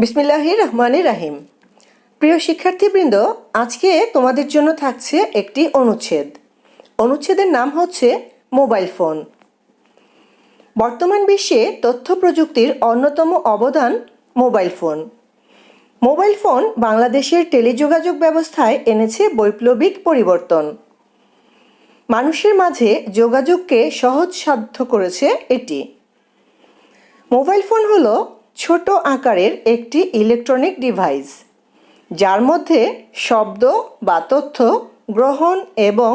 বিসমিল্লাহির রহমানির রাহিম। প্রিয় শিক্ষার্থীবৃন্দ, আজকে তোমাদের জন্য থাকছে একটি অনুচ্ছেদ। অনুচ্ছেদের নাম হচ্ছে মোবাইল ফোন। বর্তমান বিশ্বে তথ্য প্রযুক্তির অন্যতম অবদান মোবাইল ফোন। মোবাইল ফোন বাংলাদেশের টেলিযোগাযোগ ব্যবস্থায় এনেছে বৈপ্লবিক পরিবর্তন। মানুষের মাঝে যোগাযোগকে সহজসাধ্য করেছে এটি। মোবাইল ফোন হলো ছোট আকারের একটি ইলেকট্রনিক ডিভাইস যার মধ্যে শব্দ বা তথ্য গ্রহণ এবং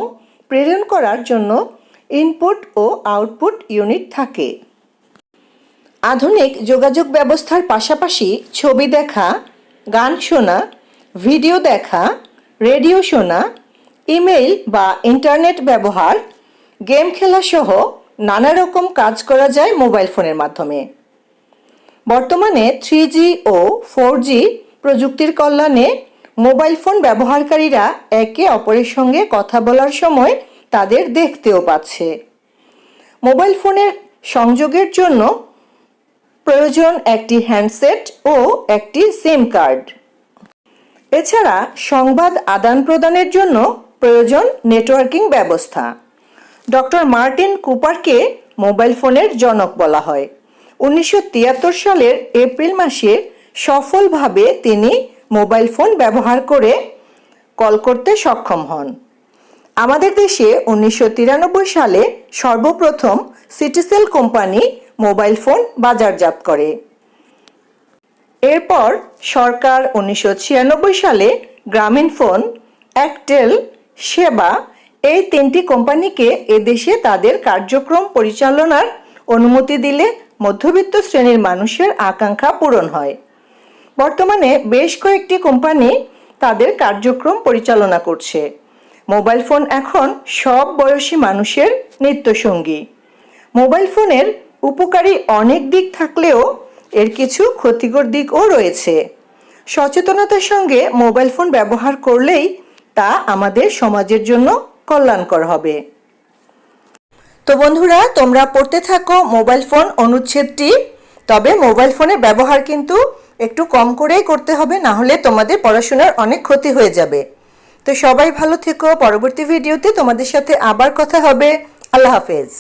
প্রেরণ করার জন্য ইনপুট ও আউটপুট ইউনিট থাকে। আধুনিক যোগাযোগ ব্যবস্থার পাশাপাশি ছবি দেখা, গান শোনা, ভিডিও দেখা, রেডিও শোনা, ইমেইল বা ইন্টারনেট ব্যবহার, গেম খেলা সহ নানা রকম কাজ করা যায় মোবাইল ফোনের মাধ্যমে। বর্তমানে থ্রি ও ফোর প্রযুক্তির কল্যাণে মোবাইল ফোন ব্যবহারকারীরা একে অপরের সঙ্গে কথা বলার সময় তাদের দেখতেও পাচ্ছে। মোবাইল ফোনের সংযোগের জন্য প্রয়োজন একটি হ্যান্ডসেট ও একটি সিম কার্ড। এছাড়া সংবাদ আদান প্রদানের জন্য প্রয়োজন নেটওয়ার্কিং ব্যবস্থা। ডক্টর মার্টিন কুপারকে মোবাইল ফোনের জনক বলা হয়। উনিশশো তিয়াত্তর সালের এপ্রিল মাসে সফলভাবে তিনি মোবাইল ফোন ব্যবহার করে কল করতে সক্ষম হন। আমাদের দেশে উনিশশো তিরানব্বই সালে সর্বপ্রথম সিটিসেল কোম্পানি মোবাইল ফোন বাজারজাত করে। এরপর সরকার উনিশশো ছিয়ানব্বই সালে গ্রামীণ ফোন একটেল সেবা এই তিনটি কোম্পানিকে এদেশে তাদের কার্যক্রম পরিচালনার অনুমতি দিলে মধ্যবিত্ত শ্রেণির মানুষের আকাঙ্ক্ষা পূরণ হয়। বর্তমানে বেশ কয়েকটি কোম্পানি তাদের কার্যক্রম পরিচালনা করছে। মোবাইল ফোন এখন সব বয়সী মানুষের নিত্যসঙ্গী। মোবাইল ফোনের উপকারী অনেক দিক থাকলেও এর কিছু ক্ষতিকর দিকও রয়েছে। সচেতনতার সঙ্গে মোবাইল ফোন ব্যবহার করলেই তা আমাদের সমাজের জন্য কল্যাণকর হবে। তো বন্ধুরা, তোমরা পড়তে থাকো মোবাইল ফোন অনুচ্ছেদটি তবে মোবাইল ফোনের ব্যবহার কিন্তু একটু কম করেই করতে হবে, না হলে তোমাদের পড়াশোনার অনেক ক্ষতি হয়ে যাবে। তো সবাই ভালো থেকো, পরবর্তী ভিডিওতে তোমাদের সাথে আবার কথা হবে। আল্লাহ হাফেজ।